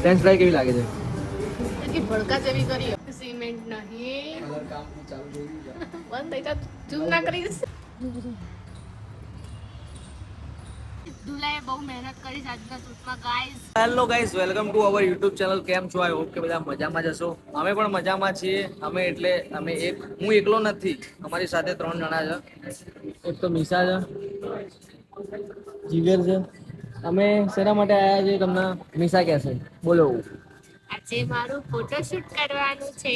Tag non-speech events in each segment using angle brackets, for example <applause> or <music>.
French fry કેવી લાગે છે? કે ભડકા જેવી કરી સિમેન્ટ નહીં. બંધ થઈ જા ચૂમ ના કરીશ દુલાએ બહુ મહેનત કરી આજના શૂટમાં guys hello guys welcome to our YouTube channel કેમ છો? આઈ હોપ કે બધા મજામાં જશો અમે પણ મજામાં છીએ. અમે એટલે અમે એક હું એકલો નથી. અમારી સાથે ત્રણ જણા છે. એક તો મિસા છે. જીગર છે. અમે શેના માટે આવ્યા છીએ? તમને મિસા કહેશે બોલો. આજે મારું ફોટોશૂટ કરવાનું છે.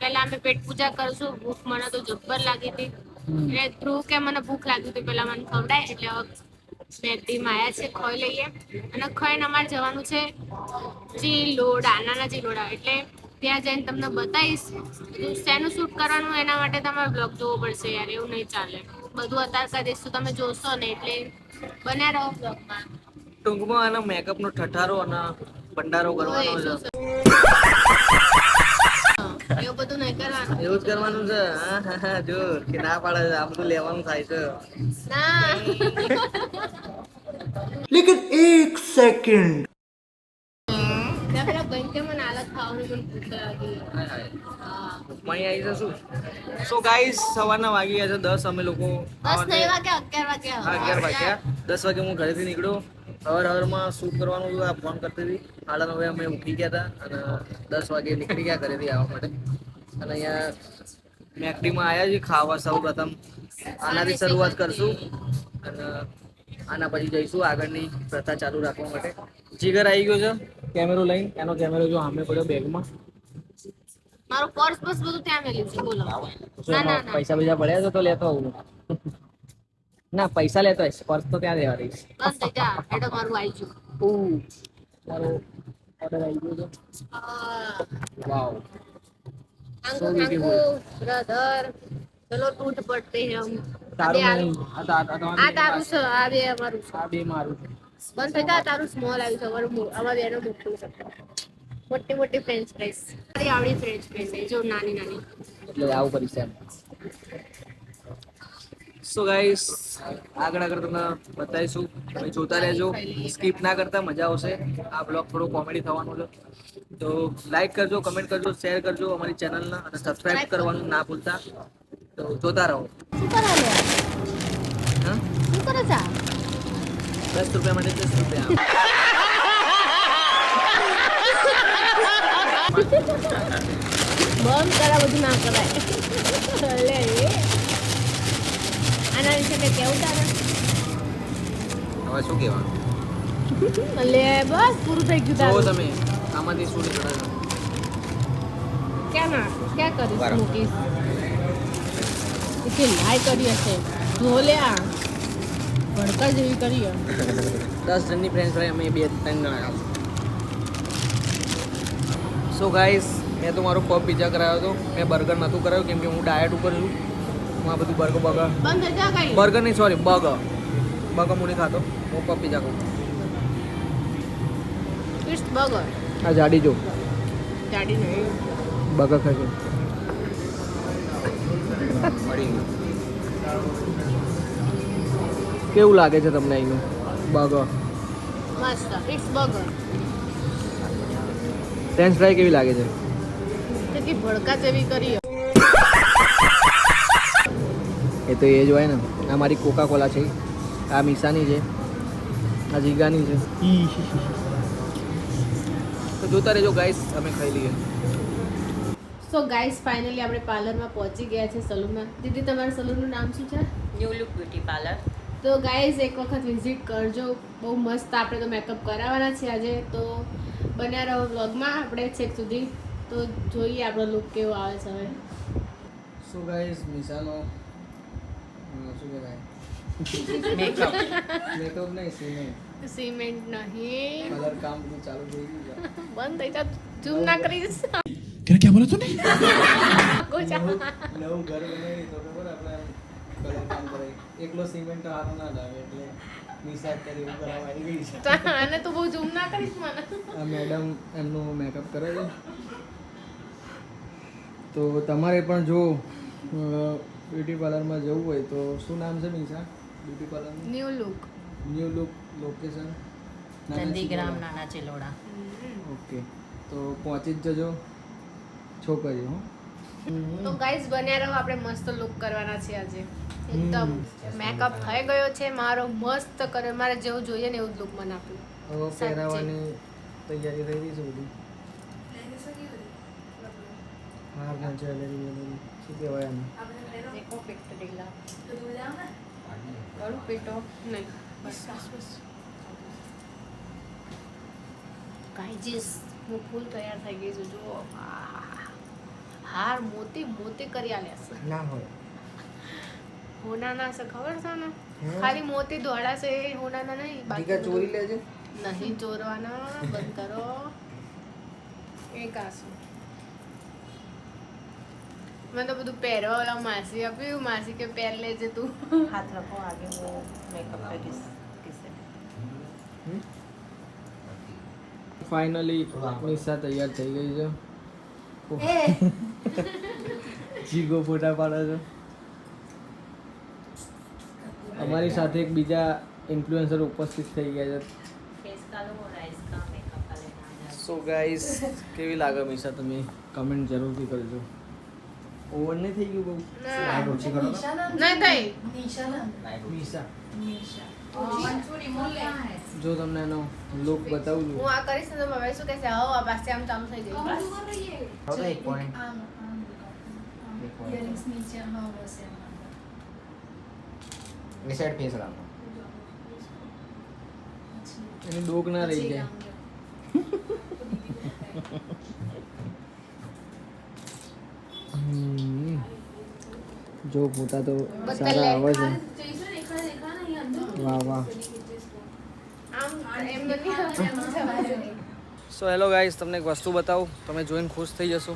પહેલા અમે પેટ પૂજા કરશું. ભૂખ મને તો જબ્બર લાગી હતી. એટલે ધ્રુવ કે મને ભૂખ લાગી હતી પહેલા મને ખવડાય. એટલે મેગડીમાં આવ્યા છે ખોઈ લઈએ. અને ખોઈને અમારે જવાનું છે ચીલોડા નાના ચીલોડા એટલે ત્યાં જઈને તમને બતાવીશ. બધું શેનું શૂટ કરવાનું એના માટે તમારે બ્લોગ જોવો પડશે યાર એવું નહીં ચાલે. બધું અત્યારે કરી દઈશું તમે જોશો ને એટલે બન્યા રહો બ્લોગમાં ટૂંકમાં આનો મેકઅપનો ઠઠારો અને ભંડારો કરવાનો છે? એવું જ કરવાનું છે જો કે ના પાડે આપણું લેવાનું થાય છે લેકિન એક સેકન્ડ ત્યાં પેલા ભાઈ કે મને હાલત ખાવાની મને ભૂખ લાગી હા. આવી છે શું સો ગાઈસ સવારના વાગી ગયા છે દસ. અમે લોકો દસ નહીં વાગે અગિયાર વાગે. હા અગિયાર વાગ્યા દસ વાગે હું ઘરેથી નીકળ્યો. હવાર હવારમાં શૂટ કરવાનું હતું આ ફોન કરતી હતી. સાડા નવે અમે ઉઠી ગયા હતા અને દસ વાગે નીકળી ગયા ઘરેથી આવવા માટે. અને અહીંયા મેકડીમાં આવ્યા છીએ ખાવા સૌ પ્રથમ. આનાથી શરૂઆત કરશું. અને આના પછી જઈશું આગળની પ્રથા ચાલુ રાખવા માટે. જીગર આવી ગયો છે. કેમેરો લઈને એનો કેમેરો જો સામે પડ્યો બેગમાં. મારો પર્સ બસ બધું ત્યાં મેલ્યું છે બોલો. ના ના પૈસા બીજા પડ્યા છે તો લેતો આવું. ના પૈસા લેતો આવીશ પર્સ તો ત્યાં દેવા રહીશ બસ થઈ જા એડો મારું આવી ગયું. મારો ઓર્ડર આવી ગયો છે. વાવ આંગુ બ્રધર ચલો તૂટ પડતે હે હમ તારું આ તા- તારું છે આ બે અમારું છે. આ બે મારું છે. બંધ થઈ તારું સ્મોલ આવ્યું છે. અમારું અમારું એનું મોટું છે. મોટી મોટી ફ્રેન્ચ ફ્રાઈસ મારી આવડી ફ્રેન્ચ ફ્રાઈસ છે જો નાની નાની. એટલે આવું કરીશ છે સો ગાઈસ આગળ આગળ તમને બતાવીશું. તમે જોતા રહેજો. સ્કીપ ના કરતા મજા આવશે. આ બ્લોગ થોડો કોમેડી થવાનો છે. તો લાઈક કરજો કમેન્ટ કરજો શેર કરજો અમારી ચેનલને અને સબસ્ક્રાઇબ કરવાનું ના ભૂલતા. તો જોતા રહો. શું કરે હા? શું કરે છે? દસ રૂપિયા માટે દસ રૂપિયા. બંધ કરા બધું ના કરાય. લે આના વિશે કંઈ કેવું તારે? હવે શું કહેવાનું? લે બસ પૂરું થઈ ગયું તારું. તમે આમાંથી શું નીકળે છે. ક્યાં ના ક્યાં કરીશ. મૂકીશ? કે લાઈ કરી હશે. જો લે આ ભડકા જેવી કરી હે. દસ જણની ફ્રેન્ડ ફ્રાય અમે બે ત્રણ જણા ખાશું સો ગાઈસ મેં તો મારો પગ પીઝા કરાવ્યો હતો. મેં બર્ગર નહોતું કરાવ્યું કેમ કે હું ડાયટ ઉપર છું. હું આ બધું બર્ગર બર્ગર બંધ થઈ જા કઈ. બર્ગર નહીં સોરી બર્ગર બર્ગર હું નહીં ખાતો. હું પગ પીઝા ખાઉં. ફિશ બર્ગર આ જાડી જો. જાડી નહીં. બર્ગર ખાશે. કેવું લાગે છે તમને અહીંનું બર્ગર? મસ્ત. It's burger. ફ્રેન્ચ ફ્રાય કેવી લાગે છે? કે ભડકા જેવી કરી એ તો એ જ હોય ને. આ મારી કોકા કોલા છે. આ મીસાની છે. આ જીગાની છે. તો જોતા રહેજો ગાઈસ અમે ખાઈ લઈએ. સો ગાઈસ ફાઇનલી આપણે પાર્લરમાં પહોંચી ગયા છે સલૂનમાં. દીદી તમારા સલૂનનું નામ શું છે? ન્યુ લુક બ્યુટી પાર્લર તો ગાઈઝ એક વખત વિઝિટ કરજો. બહુ મસ્ત આપણે તો મેકઅપ કરાવવાના છે આજે. તો બન્યા રહો વ્લોગમાં આપણે છેક સુધી. તો જોઈએ આપણો લુક કેવો આવે છે હવે. શું ગાઈઝ મિસાનો શું કહેવાય? મેકઅપ નહીં સિમેન્ટ સિમેન્ટ નહીં. કલર કામ બધું ચાલુ થઈ ગયું બંધ થઈ જા ઝૂમ ના કરીશ કે ક્યાં બોલા તું નવું ઘર બનાવી તો ખબર આપણે કલર કામ કરે એકલો સિમેન્ટ હારો ના લાગે એટલે મીસા કરી એવું આવી ગઈ છે. અને તો બહુ ઝૂમ ના કરીશ મને. આ મેડમ એમનું મેકઅપ કરે છે. તો તમારે પણ જો બ્યુટી પાર્લરમાં જવું હોય તો શું નામ છે Nisha beauty parlour new look new look location Nandigram Nana Chiloda. Okay તો પહોંચી જ જજો. છોકરીઓ હો. તો ગાઈઝ બન્યા રહો. આપણે મસ્ત લુક કરવાના છે આજે. એકદમ મેકઅપ થઈ ગયો છે મારો મસ્ત કરે મારે જેવું જોઈએ ને એવું જ લુક મને આપ્યું હવે પહેરાવાની તૈયારી થઈ રહી છે બધી? જ્વેલરી શું કહેવાય આને દેખો પેટ ઢીલા ગળું પેટો નહીં બસ. બસ ગાઈજીસ હું ફૂલ તૈયાર થઈ ગઈ છું જો. હાર મોતી મોતી કરી આલ્યા છે. ના હોય. હોના ના છે ખબર છે ને ખાલી મોતે દોડા છે હોનાના નહીં બાકી ચોરી લેજે. નહીં ચોરવાના બંધ કરો. એક આસુ મેં તો બધું પહેરવા વાળા માસી આપ્યું માસી કે પહેર લેજે તું. હાથ રાખો આગે હું મેકઅપ કરીશ ફાઇનલી નિશા તૈયાર થઈ ગઈ છે. <laughs> જીગો ફોટા પાડો છો. અમારી સાથે એક બીજા ઇન્ફ્લુએન્સર ઉપસ્થિત થઈ ગયા છે. સો ગાઈસ કેવી લાગે મિશા તમે? કમેન્ટ જરૂરથી કરજો. ઓવર નહીં થઈ ગયું બહુ? લાઈટ ઓછી કરો. નહીં થઈ. નિશા નિશા જો તમને એનો લુક બતાવું છું. હું આ કરીશ તો હવે શું કહેશે? આવો આ પાસે આમ ચામ થઈ ગયું. બસ હવે એક પોઈન્ટ આમ આમ ઇયરિંગ્સ નીચે હા બસ રહી જાય હમ. જો ફોટા તો સારા આવે છે વાહ વાહ આમ એમ નથી આવતું, એમ જવાનું. સો હેલો ગાઈસ તમને એક વસ્તુ બતાવું તમે જોઈને ખુશ થઈ જશો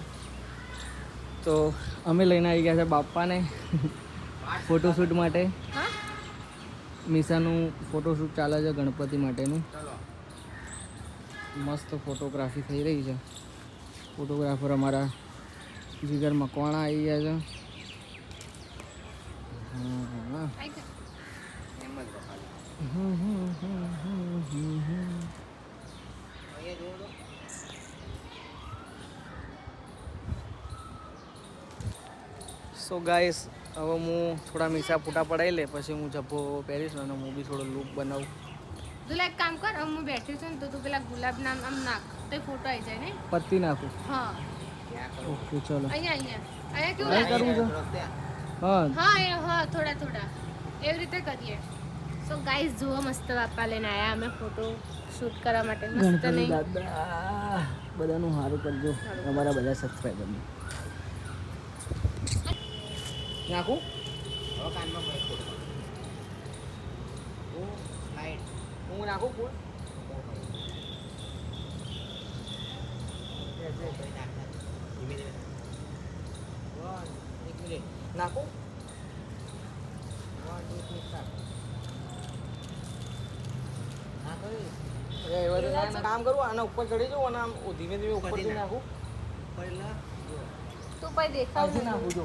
તો અમે લઈને આવી ગયા છે બાપ્પાને ફોટોશૂટ માટે હા? મીસાનું ફોટોશૂટ ચાલે છે ગણપતિ માટેનું મસ્ત ફોટોગ્રાફી થઈ રહી છે ફોટોગ્રાફર અમારા જીગર મકવાણા આવી ગયા છે. સો ગાઈસ હવે હું થોડા મીસા ફૂટા પડાવી લે પછી હું જબ્બો પહેરીશ અને હું બી થોડો લુક બનાવું. તું લાઈક કામ કર હવે હું બેઠી છું ને તો તું પેલા ગુલાબ નામ આમ નાખ તો ફોટો આવી જાય ને? પત્તી નાખું. હા. ઓકે ચલો. અહીંયા અહીંયા. અહીંયા કેવું કરવું છે. હા. હા એ હા થોડા થોડા. એવી રીતે કરીએ. સો ગાઈઝ જુઓ મસ્ત બાપા લઈને આયા અમે ફોટો શૂટ કરવા માટે. મસ્ત નહીં? બધાનું સારું કરજો. અમારા બધા સબસ્ક્રાઈબરને નાખું? હું નાખું ફૂલ નાખું અરે એવા તો ના- ના, કામ કરું આના ઉપર ચડી જાઉં અને આમ ધીમે ધીમે ઉપર નાખું. તું પછી દેખાવ નાખું જો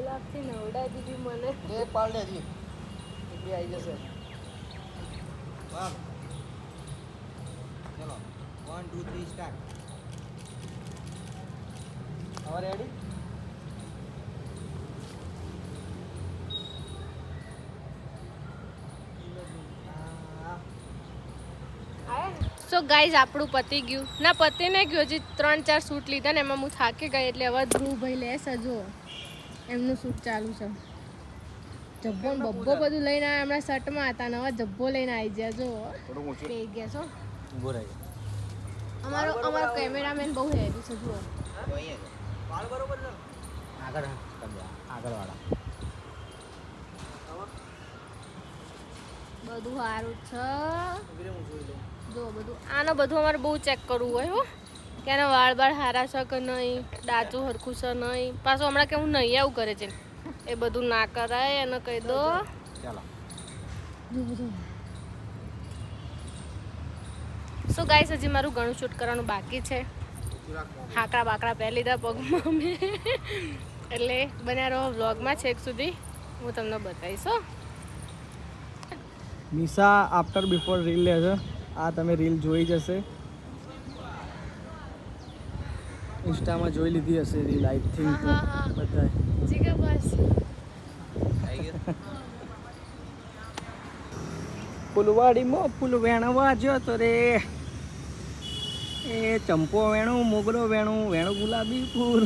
ગુલાબથી નવડાવી દીધી મને. એ પાડ લે હજી બી આવી જશે. ચલો. વન ટુ થ્રી સ્ટાર્ટ હવે રેડી સો ગાઈઝ આપણું પતી ગયું. ના પતી ને ગયું હજી ત્રણ ચાર સૂટ લીધા ને એમાં હું થાકી ગઈ એટલે હવે ધ્રુવ ભાઈ લેસ જો એમનું શૂટ ચાલુ છે. જબ્બો ને બબ્બો બધું લઈને આવ્યા હમણાં શર્ટમાં હતા નવા જબ્બો લઈને આવી ગયા જો થોડું ગયા છો? અમારો અમારો કેમેરામેન બહુ હેવી છે જુઓ. વાળ બરોબર છે. આગળ આગળ વાળા બધું સારું છે. જો બધું. આનો બધું અમારે બહુ ચેક કરવું હોય હો. કે આના વાળ બાળ હારા છે કે નહીં દાંતું હરખું છે નહીં. પાછું હમણાં કે હું નહીં આવું કરે છે એ બધું ના કરાય એને કહી દો. ચાલો. સો ગાઈસ હજી મારું ઘણું શૂટ કરવાનું બાકી છે? હાકડા બાકડા પહેરી લીધા પગમાં અમે. એટલે બન્યા રહો વ્લોગમાં છેક સુધી. હું તમને બતાવીશ હો. નિશા આફ્ટર બિફોર રીલ લે છે. આ તમે રીલ જોઈ જશે. ઇન્સ્ટામાં જોઈ લીધી હશે રીલ આઈ થિંક બધા ફૂલવાડીમાં ફૂલ વેણવા જતો રે. એ ચંપો વેણું મોગરો વેણું વેણું ગુલાબી ફૂલ.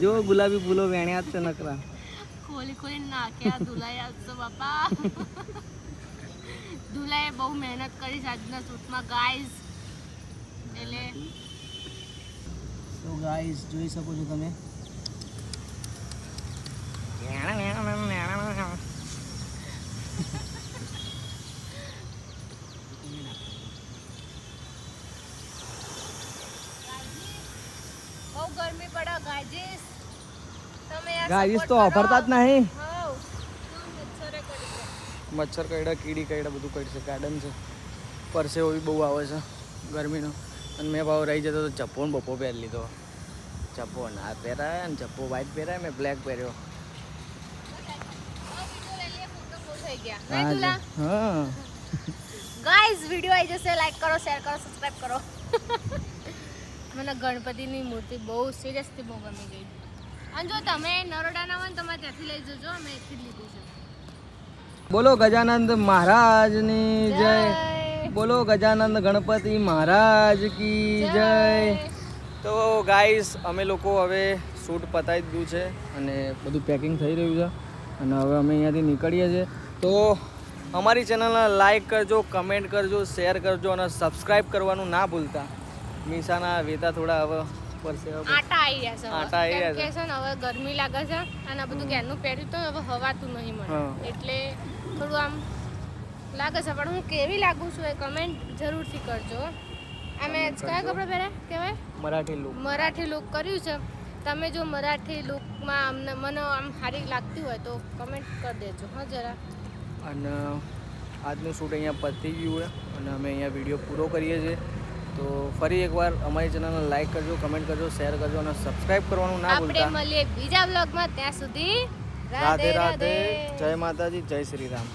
જો ગુલાબી ફૂલો વેણ્યા જ છે નકરા. ખોલી ખોલી નાખ્યા ધુલાઈ આવશે બાપા. ધુલાએ બહુ મહેનત કરી આજના સૂટમાં ગાઈઝ એટલે તો ગાઈસ, જોઈ શકો છો તમે. ગાઈસ, તો. વાપરતા જ નહીં. મચ્છરે કઈડા કીડી કઈડા બધું કઈ છે ગાર્ડન છે. પરસેવો બી બહુ આવે છે ગરમીનો. અને મેં ભાવ રહી જતો તો ચપ્પો બપો પહેરી લીધો. ચપ્પો ના પહેરાય અને ચપ્પો વ્હાઈટ પહેરાય મેં બ્લેક પહેર્યો. ગાઈઝ વીડિયો <laughs> આવી જશે. લાઈક કરો શેર કરો સબસ્ક્રાઇબ કરો. <laughs> મને ગણપતિની મૂર્તિ બહુ સિરિયસથી બહુ ગમી ગઈ. અને જો તમે નરોડાના હોય ને તમારે ત્યાંથી લઈ જજો. અમે એથી જ લીધું છે. બોલો ગજાનંદ મહારાજની જય. બોલો ગજાનંદ ગણપતિ મહારાજ કી જય. તો ગાઈસ અમે લોકો હવે શૂટ પતાવી દીધું છે અને બધું પેકિંગ થઈ રહ્યું છે અને હવે અમે અહીંયાથી નીકળીએ છીએ. તો અમારી ચેનલને લાઇક કરજો કમેન્ટ કરજો શેર કરજો અને સબસ્ક્રાઈબ કરવાનું ના ભૂલતા. મીસાના વેતા થોડા હવે પડશે. આટા આવી રહ્યા છે આટા આવી રહ્યા છે. ને હવે ગરમી લાગે છે અને આ બધું ક્યારનું પહેર્યું તો હવે હવાતું નહીં મને એટલે થોડું આમ લાગે છે પણ હું કેવી લાગુ છું એ કમેન્ટ જરૂરથી કરજો અમે કયા કપડાં પહેર્યા? કહેવાય? મરાઠી લુક મરાઠી લુક કર્યું છે. તમે જો મરાઠી લુકમાં અમને મને આમ સારી લાગતી હોય તો કમેન્ટ કરી દેજો. હા જરા. અને આજનું શૂટ અહીંયા પતી ગયું છે અને અમે અહીંયા વીડિયો પૂરો કરીએ છીએ. તો ફરી એકવાર અમારી ચેનલને લાઈક કરજો કમેન્ટ કરજો શેર કરજો અને સબસ્ક્રાઈબ કરવાનું ના આપણે ભૂલતા. મળીએ બીજા બ્લોગમાં ત્યાં સુધી રાધે. રાધે. જય માતાજી જય શ્રી રામ.